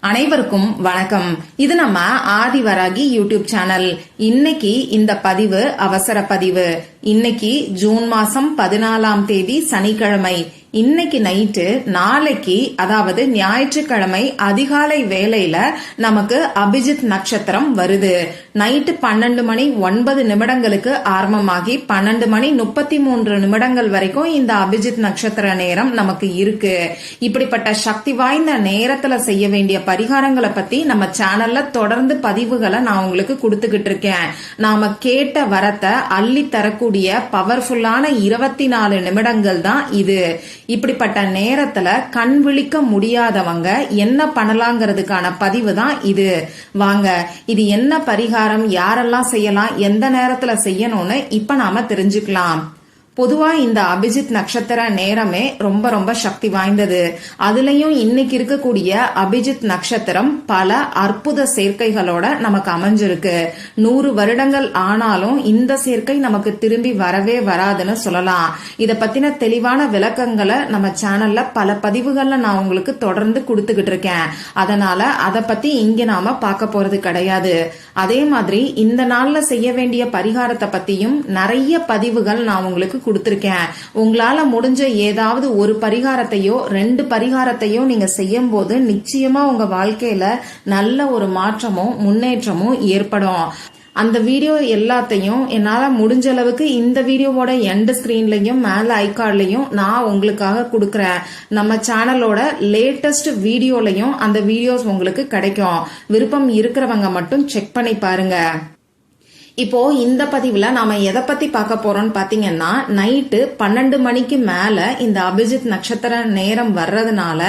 அனைவருக்கும் வணக்கம். இது நம்ம ஆதிவராகி யூடியூப் சேனல். இன்னைக்கு இந்த பதிவு அவசர பதிவு. இன்னைக்கு ஜூன் மாசம் பதினாலாம் தேதி சனிக்கிழமை. இன்னைக்கு நைட்டு நாளைக்கு அதாவது ஞாயிற்றுக்கிழமை அதிகாலை வேலையில நமக்கு அபிஜித் நட்சத்திரம் வருது. நைட்டு பன்னெண்டு மணி ஒன்பது நிமிடங்களுக்கு ஆரம்பமாகி பன்னெண்டு மணி முப்பத்தி மூன்று நிமிடங்கள் வரைக்கும் இந்த அபிஜித் நட்சத்திர நேரம் நமக்கு இருக்கு. இப்படிப்பட்ட சக்தி வாய்ந்த நேரத்துல செய்ய வேண்டிய பரிகாரங்களை பத்தி நம்ம சேனல்ல தொடர்ந்து பதிவுகளை நான் உங்களுக்கு கொடுத்துக்கிட்டு இருக்கேன். நாம கேட்ட வரத்தை அள்ளி தரக்கூடிய பவர்ஃபுல்லான இருபத்தி நாலு நிமிடங்கள் தான் இது. இப்படிப்பட்ட நேரத்துல கண் விழிக்க முடியாதவங்க என்ன பண்ணலாங்கிறதுக்கான பதிவு தான் இது. வாங்க இது என்ன பரிகாரம்? யாரெல்லாம் செய்யலாம்? எந்த நேரத்துல செய்யணும்னு இப்ப நாம தெரிஞ்சுக்கலாம். பொதுவா இந்த அபிஜித் நட்சத்திர நேரமே ரொம்ப ரொம்ப சக்தி வாய்ந்தது. அதுலயும் இன்னைக்கு இருக்கக்கூடிய அபிஜித் நட்சத்திரம் பல அற்புத சேர்க்கைகளோட நமக்கு அமைஞ்சிருக்கு. நூறு வருடங்கள் ஆனாலும் இந்த சேர்க்கை நமக்கு திரும்பி வரவே வராதுன்னு சொல்லலாம். இத பத்தின தெளிவான விளக்கங்களை நம்ம சேனல்ல பல பதிவுகள்ல நான் உங்களுக்கு தொடர்ந்து கொடுத்துக்கிட்டு இருக்கேன். அதனால அதை பத்தி இங்க நாம பார்க்க போறது கிடையாது. அதே மாதிரி இந்த நாள்ல செய்ய வேண்டிய பரிகாரத்தை பத்தியும் நிறைய பதிவுகள் நான் உங்களுக்கு கொடுத்துருக்கேன். உங்களால முடிஞ்ச ஏதாவது ஒரு பரிகாரத்தையோ ரெண்டு பரிகாரத்தையோ நீங்க செய்யும் போது நிச்சயமா உங்க வாழ்க்கையில நல்ல ஒரு மாற்றமும் முன்னேற்றமும் ஏற்படும். அந்த வீடியோ எல்லாத்தையும் என்னால் முடிஞ்ச அளவுக்கு இந்த வீடியோவோட எண்ட் ஸ்க்ரீன்லையும் மேலே ஐகார்ட்லையும் நான் உங்களுக்காக கொடுக்குறேன். நம்ம சேனலோட லேட்டஸ்ட் வீடியோலையும் அந்த வீடியோஸ் உங்களுக்கு கிடைக்கும். விருப்பம் இருக்கிறவங்க மட்டும் செக் பண்ணி பாருங்க. இப்போ இந்த பதிவுல நாம எதை பத்தி பார்க்க போறோம்னு பாத்தீங்கன்னா நைட்டு பன்னெண்டு மணிக்கு மேல இந்த அபிஜித் நட்சத்திர நேரம் வர்றதுனால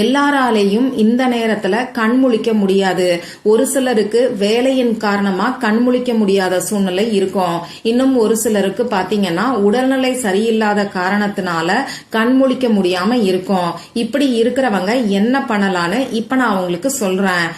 எல்லாராலையும் இந்த நேரத்துல கண் முழிக்க முடியாது. ஒரு சிலருக்கு வேலையின் காரணமா கண் முழிக்க முடியாத சூழ்நிலை இருக்கும். இன்னும் ஒரு சிலருக்கு பாத்தீங்கன்னா உடல்நிலை சரியில்லாத காரணத்தினால கண் முழிக்க முடியாம இருக்கும். இப்படி இருக்கிறவங்க என்ன பண்ணலான்னு இப்ப நான் அவங்களுக்கு சொல்றேன்.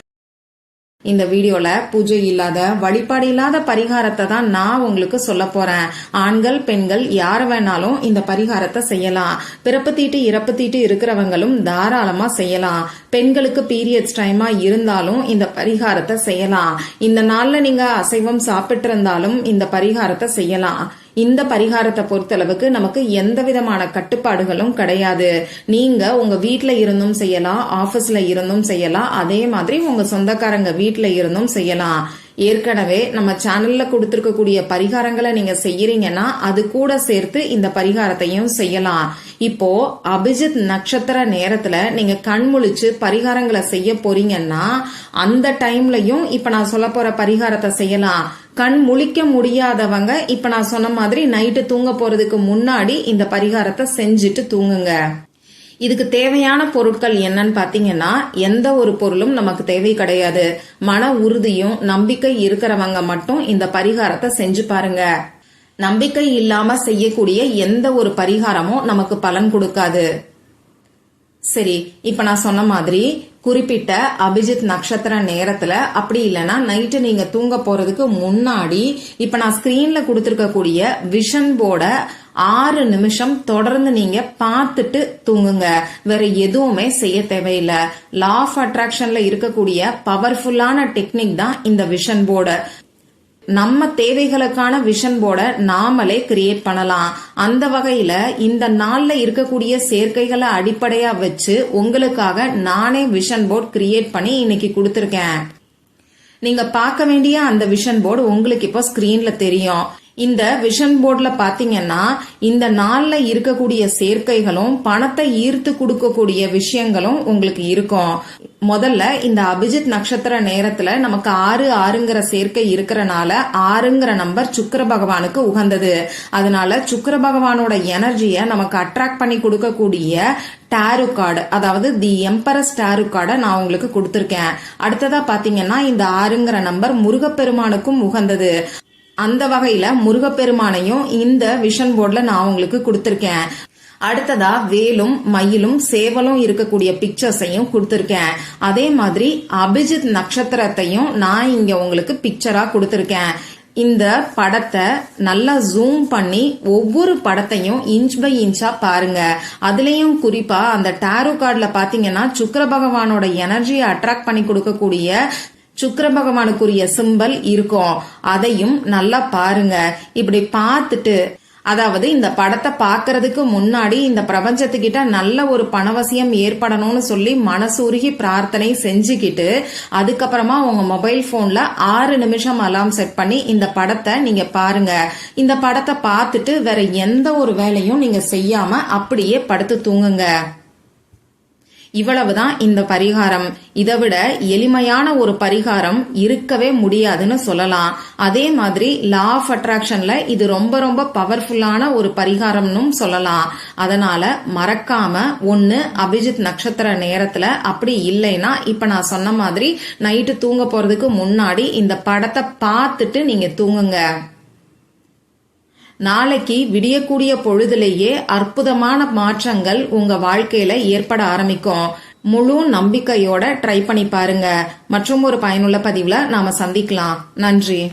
இந்த வீடியோல பூஜை இல்லாத வழிபாடு இல்லாத பரிகாரத்தை தான் நான் உங்களுக்கு சொல்ல போறேன். ஆண்கள் பெண்கள் யார் வேணாலும் இந்த பரிகாரத்தை செய்யலாம். பிறப்பு தீட்டு இறப்பு தீட்டு இருக்கிறவங்களும் தாராளமா செய்யலாம். பெண்களுக்கு பீரியட்ஸ் டைமா இருந்தாலும் இந்த பரிகாரத்தை செய்யலாம். இந்த நாள்ல நீங்க அசைவம் சாப்பிட்டு இருந்தாலும் இந்த பரிகாரத்தை செய்யலாம். இந்த பரிகாரத்தை பொறுத்தளவுக்கு நமக்கு எந்த விதமான கட்டுப்பாடுகளும் கிடையாது. நீங்க உங்க வீட்ல இருந்தும் செய்யலாம் ஆபீஸ்ல இருந்தும் செய்யலாம். அதே மாதிரி உங்க சொந்தக்காரங்க வீட்ல இருந்தும் செய்யலாம். ஏற்கனவே நம்ம சேனல்ல கொடுத்துருக்கக்கூடிய பரிகாரங்களை நீங்க செய்யறீங்கன்னா அது கூட சேர்த்து இந்த பரிகாரத்தையும் செய்யலாம். இப்போ அபிஜித் நட்சத்திர நேரத்துல நீங்க கண்முழிச்சு பரிகாரங்களை செய்ய போறீங்கன்னா அந்த டைம்லயும் இப்ப நான் சொல்ல போற பரிகாரத்தை செய்யலாம். கண் முழிக்க முடியாதவங்க இப்ப நான் சொன்ன மாதிரி நைட்டு தூங்க போறதுக்கு முன்னாடி இந்த பரிகாரத்தை செஞ்சுட்டு தூங்குங்க. இதுக்கு தேவையான பொருட்கள் என்னன்னு பாத்தீங்கன்னா எந்த ஒரு பொருளும் நமக்கு தேவை கிடையாது. மன உறுதியும் நம்பிக்கை இருக்கிறவங்க மட்டும் இந்த பரிகாரத்தை செஞ்சு பாருங்க. நம்பிக்கை இல்லாம செய்யக்கூடிய எந்த ஒரு பரிகாரமும் நமக்கு பலன் கொடுக்காது. சரி இப்ப நான் சொன்ன மாதிரி குறிப்பிட்ட அபிஜித் நட்சத்திர நேரத்துல அப்படி இல்லைன்னா நைட்டு நீங்க தூங்க போறதுக்கு முன்னாடி இப்ப நான் ஸ்கிரீன்ல கொடுத்துருக்கக்கூடிய விஷன் போர்டை ஆறு நிமிஷம் தொடர்ந்து நீங்க பார்த்துட்டு தூங்குங்க. வேற எதுவுமே செய்ய தேவையில்லை. லா ஆஃப் அட்ராக்ஷன்ல இருக்கக்கூடிய பவர்ஃபுல்லான டெக்னிக் தான் இந்த விஷன் போர்டு நம்ம தேவைகளுக்கான விஷன் போர்டை நாமளே கிரியேட் பண்ணலாம். அந்த வகையில இந்த நாள்ல இருக்கக்கூடிய சேர்க்கைகளை அடிப்படையா வச்சு உங்களுக்காக நானே விஷன் போர்டு கிரியேட் பண்ணி இன்னைக்கு கொடுத்துருக்கேன். நீங்க பார்க்க வேண்டிய அந்த விஷன் போர்டு உங்களுக்கு இப்போ ஸ்கிரீன்ல தெரியும். இந்த விஷன் போர்டில் பார்த்தீங்கன்னா இந்த நாளில் இருக்கக்கூடிய சேர்க்கைகளும் பணத்தை ஈர்த்து கொடுக்கக்கூடிய விஷயங்களும் உங்களுக்கு இருக்கும். முதல்ல இந்த அபிஜித் நட்சத்திர நேரத்துல நமக்கு ஆறு ஆறுங்கிற சேர்க்கை இருக்கிறனால ஆறுங்கிற நம்பர் சுக்கர பகவானுக்கு உகந்தது. அதனால சுக்கர பகவானோட எனர்ஜியை நமக்கு அட்ராக்ட் பண்ணி கொடுக்கக்கூடிய டாரு கார்டு அதாவது தி எம்பரஸ் டாரு கார்டை நான் உங்களுக்கு கொடுத்துருக்கேன். அடுத்ததா பாத்தீங்கன்னா இந்த ஆறுங்கிற நம்பர் முருகப்பெருமானுக்கும் உகந்தது. அந்த வகையில முருகப்பெருமானையும் இந்த விஷன் போர்ட்ல நான் உங்களுக்கு கொடுத்துருக்கேன். அடுத்ததா வேலும் மயிலும் சேவலும் இருக்கக்கூடிய பிக்சர்ஸையும் கொடுத்துருக்கேன். அதே மாதிரி அபிஜித் நட்சத்திரத்தையும் நான் இங்க உங்களுக்கு பிக்சரா கொடுத்துருக்கேன். இந்த படத்தை நல்லா ஜூம் பண்ணி ஒவ்வொரு படத்தையும் இன்ச் பை இன்ச்சா பாருங்க. அதுலயும் குறிப்பா அந்த டேரோ கார்டில் பாத்தீங்கன்னா சுக்கர பகவானோட எனர்ஜியை அட்ராக்ட் பண்ணி கொடுக்கக்கூடிய சுக்கர பகவானுக்குரிய சிம்பல் இருக்கும். அதையும் நல்லா பாருங்க. இப்படி பார்த்துட்டு அதாவது இந்த படத்தை பார்க்கறதுக்கு முன்னாடி இந்த பிரபஞ்சத்துக்கிட்ட நல்ல ஒரு பணவசியம் ஏற்படணும்னு சொல்லி மனசுருகி பிரார்த்தனை செஞ்சுக்கிட்டு அதுக்கப்புறமா உங்க மொபைல் போன்ல ஆறு நிமிஷம் அலாம் செட் பண்ணி இந்த படத்தை நீங்க பாருங்க. இந்த படத்தை பார்த்துட்டு வேற எந்த ஒரு வேலையும் நீங்க செய்யாம அப்படியே படுத்து தூங்குங்க. இவ்வளவுதான் இந்த பரிகாரம். இதை விட எளிமையான ஒரு பரிகாரம் இருக்கவே முடியாதுன்னு சொல்லலாம். அதே மாதிரி லா ஆஃப் அட்ராக்ஷன்ல இது ரொம்ப ரொம்ப பவர்ஃபுல்லான ஒரு பரிகாரம்னும் சொல்லலாம். அதனால மறக்காம ஒன்னு அபிஜித் நட்சத்திர நேரத்துல அப்படி இல்லைன்னா இப்ப நான் சொன்ன மாதிரி நைட்டு தூங்க போறதுக்கு முன்னாடி இந்த படத்தை பார்த்துட்டு நீங்க தூங்குங்க. நாளைக்கு விடியக்கூடிய பொழுதுலேயே அற்புதமான மாற்றங்கள் உங்க வாழ்க்கையில ஏற்பட ஆரம்பிக்கும். முழு நம்பிக்கையோட ட்ரை பண்ணி பாருங்க. மற்றும் ஒரு பயனுள்ள பதிவுல நாம சந்திக்கலாம். நன்றி.